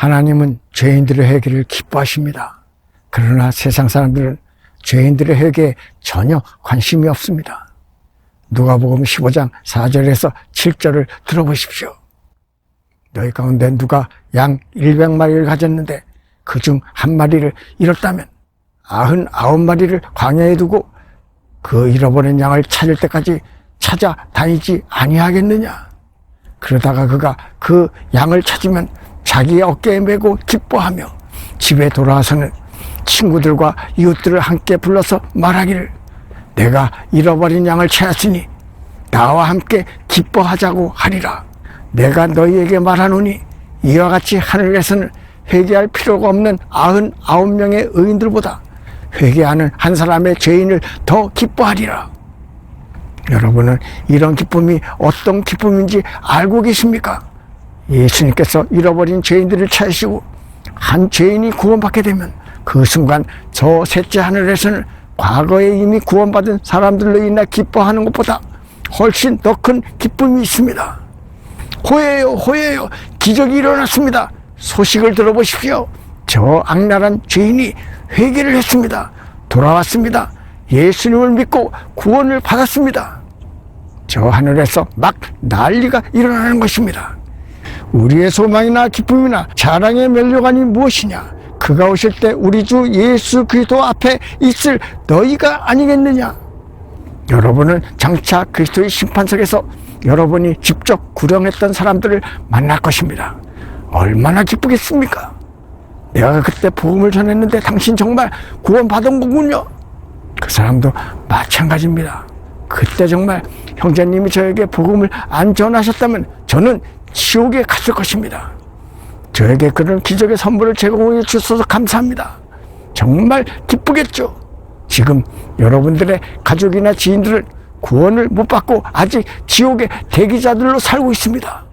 하나님은 죄인들의 회개를 기뻐하십니다. 그러나 세상 사람들은 죄인들의 회개에 전혀 관심이 없습니다. 누가복음 15장 4절에서 7절을 들어보십시오. 너희 가운데 누가 양 100마리를 가졌는데 그 중 한 마리를 잃었다면 아흔 아홉 마리를 광야에 두고 그 잃어버린 양을 찾을 때까지 찾아 다니지 아니하겠느냐. 그러다가 그가 그 양을 찾으면 자기 어깨에 메고 기뻐하며 집에 돌아와서는 친구들과 이웃들을 함께 불러서 말하기를 내가 잃어버린 양을 찾았으니 나와 함께 기뻐하자고 하리라. 내가 너희에게 말하노니 이와 같이 하늘에서는 회개할 필요가 없는 아흔 아홉 명의 의인들보다 회개하는 한 사람의 죄인을 더 기뻐하리라. 여러분은 이런 기쁨이 어떤 기쁨인지 알고 계십니까? 예수님께서 잃어버린 죄인들을 찾으시고 한 죄인이 구원받게 되면 그 순간 저 셋째 하늘에서는 과거에 이미 구원받은 사람들로 인해 기뻐하는 것보다 훨씬 더 큰 기쁨이 있습니다. 호예요, 호예요. 기적이 일어났습니다. 소식을 들어보십시오. 저 악랄한 죄인이 회개를 했습니다. 돌아왔습니다. 예수님을 믿고 구원을 받았습니다. 저 하늘에서 막 난리가 일어나는 것입니다. 우리의 소망이나 기쁨이나 자랑의 멸류관이 무엇이냐? 그가 오실 때 우리 주 예수 그리스도 앞에 있을 너희가 아니겠느냐? 여러분은 장차 그리스도의 심판석에서 여러분이 직접 구령했던 사람들을 만날 것입니다. 얼마나 기쁘겠습니까? 내가 그때 복음을 전했는데 당신 정말 구원받은 거군요. 그 사람도 마찬가지입니다. 그때 정말 형제님이 저에게 복음을 안 전하셨다면 저는 지옥에 갔을 것입니다. 저에게 그런 기적의 선물을 제공해 주셔서 감사합니다. 정말 기쁘겠죠. 지금 여러분들의 가족이나 지인들은 구원을 못 받고 아직 지옥의 대기자들로 살고 있습니다.